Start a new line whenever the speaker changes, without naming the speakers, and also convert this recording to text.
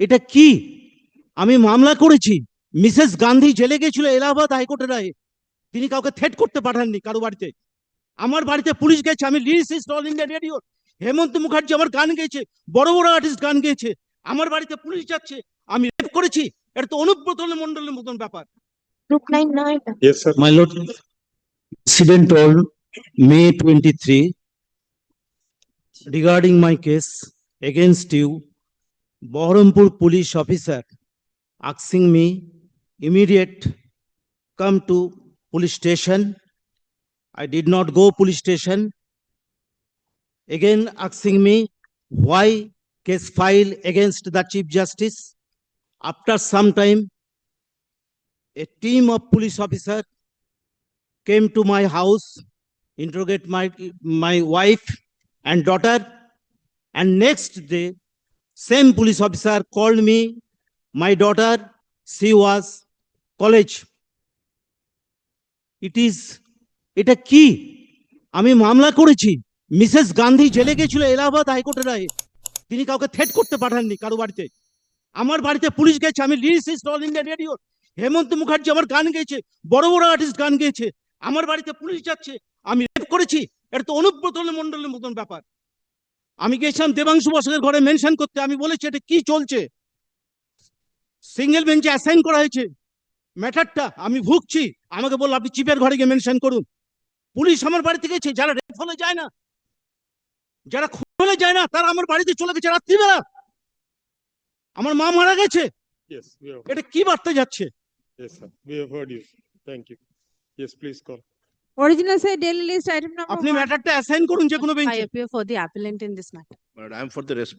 এটা কি? আমি মামলা করেছি। মিসেস গান্ধী জেলে গেছিল এলাহাবাদ হাইকোর্টের রায়ে। তিনি কাউকে থেট করতে পাঠাননি কারও বাড়িতে। আমার বাড়িতে পুলিশ গেছে আমি lyricist all India radio Hemanta Mukherjee আমার গান গেয়েছে বড় বড় আর্টিস্ট গান গেয়েছে। আমার বাড়িতে পুলিশ যাচ্ছে আমি রেপ করেছি এটা তো অনুব্রত মন্ডলের মতন ব্যাপার. My lord, May regarding my case against you, Bahrampur police officer asking me immediate come to police station. I did not go police station. Again asking me why case file against the chief justice. After some time, a team of police officer came to my house, interrogate my, my wife and daughter. And next day, same police officer called me, my daughter, she was college. It is, এটা কি? আমি মামলা করেছি। Mrs Gandhi জেলে গেছিল এলাহাবাদ হাইকোর্টের রায়ে। তিনি কাউকে থ্রেট করতে পাঠাননি কারও বাড়িতে। আমার বাড়িতে পুলিশ গেছে আমি all India radio Hemanta Mukherjee আমার গান গেয়েছে বড় বড় আর্টিস্ট গান গেয়েছে। আমার বাড়িতে পুলিশ যাচ্ছে আমি রেপ করেছি। এটা তো অনুব্রত মন্ডলের মতন ব্যাপার। আমি গেছিলাম দেবাংশু বসকের ঘরে মেনশন করতে আমি বলেছি এটা কি চলছে সিঙ্গেল বেঞ্চে অ্যাসাইন করা হয়েছে ম্যাটারটা আমি ভুগছি আমাকে বলল আপনি চিপের ঘরে গিয়ে মেনশন করুন পুলিশ আমার বাড়িতে গেছে যারা রেপ হলে যায় না যারা খুন হলে যায় না তারা আমার বাড়িতে চলে গেছে রাত্রিবেলা আমার মা মারা গেছে এটা কি বার্তা যাচ্ছে
yes, sir. We have heard you. Thank you. Yes, please call.
Original say daily list item number
আপনি
one.
ম্যাটারটা অ্যাসাইন করুন যে কোনো
I
বেঞ্চে
appear for the appellant in this matter.
But I am for the response.